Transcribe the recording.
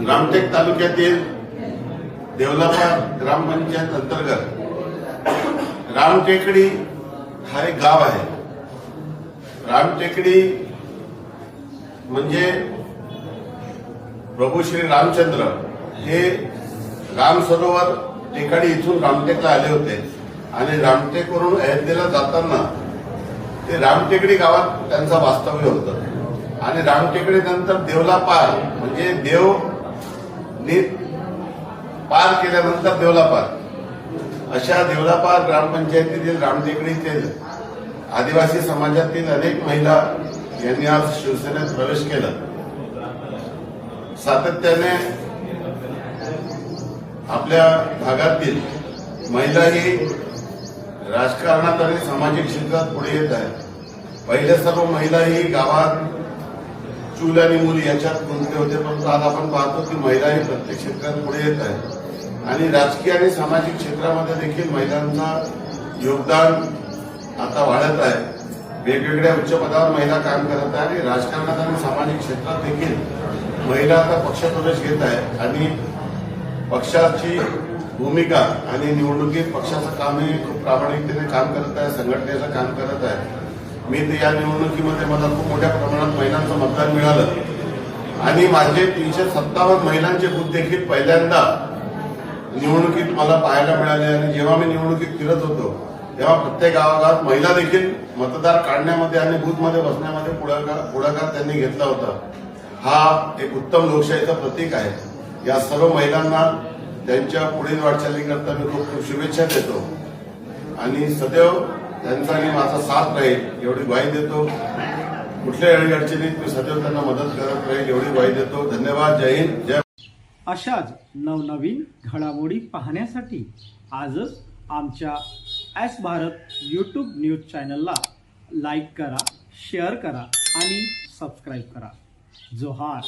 रामटेक तालुक्यातील देवलापा ग्रामपंचायत अंतर्गत रामटेकडी हा एक गाव आहे. रामटेकडी म्हणजे प्रभू श्री रामचंद्र हे राम सरोवर टेकाडी इथून रामटेकला आले होते. आणि रामटेकवरून अयोध्येला जाताना ते रामटेकडी गावात त्यांचं वास्तव्य होतं. आणि रामटेकडी नंतर देवला पार म्हणजे देव नीत पार केल्यानंतर देवलापार. अशा देवलापार ग्रामपंचायतीतील रामटेकडीतील आदिवासी समाजातील अनेक महिला यांनी आज शिवसेनेत प्रवेश केला. सातत्याने आपल्या भागातील महिला ही राजकारणात आणि सामाजिक क्षेत्रात पुढे येत आहेत. पहिले सर्व महिला ही गावात चूल आणि मुली याच्यात गुंतले होते परंतु आज आपण पाहतो की महिलाही प्रत्येक क्षेत्रात पुढे येत आहेत. आणि राजकीय आणि सामाजिक क्षेत्रामध्ये देखील महिलांचं योगदान आता वाढत आहे. वेगवेगळ्या उच्च पदावर महिला काम करत आहे आणि राजकारणात आणि सामाजिक क्षेत्रात देखील महिला आता पक्षप्रवेश घेत आहे. आणि पक्षाची भूमिका आणि निवडणुकीत पक्षाचं काम हे खूप प्रामाणिकतेने काम करत आहे संघटनेचं काम करत आहे. मी तर या निवडणुकीमध्ये मला खूप मोठ्या प्रमाणात महिलांचं मतदान मिळालं. आणि माझे तीनशे सत्तावन्न महिलांचे बूथ देखील पहिल्यांदा निवडणुकीत मला पाहायला मिळाले आणि जेव्हा मी निवडणुकीत फिरत होतो तेव्हा प्रत्येक गावागावात महिला देखील मतदार काढण्यामध्ये आणि बूथमध्ये बसण्यामध्ये पुढाकार पुढाकार त्यांनी घेतला होता. हा एक उत्तम लोकशाहीचं प्रतीक आहे. या सर्व महिलांना त्यांच्या पुढील वाटचालीकरता मी खूप खूप शुभेच्छा देतो. आणि सदैव त्यांचा आणि माझा साथ राहील एवढी ग्वाही देतो. कुठल्याही अडचणीत मी सदैव त्यांना मदत करत राहील एवढी ग्वाही देतो. धन्यवाद जय हिंद जय अशाच नवनवीन घडामोडी पाहण्यासाठी आजच आमच्या एस भारत यूट्यूब न्यूज चॅनलला लाईक करा शेअर करा आणि सबस्क्राईब करा. जोहार.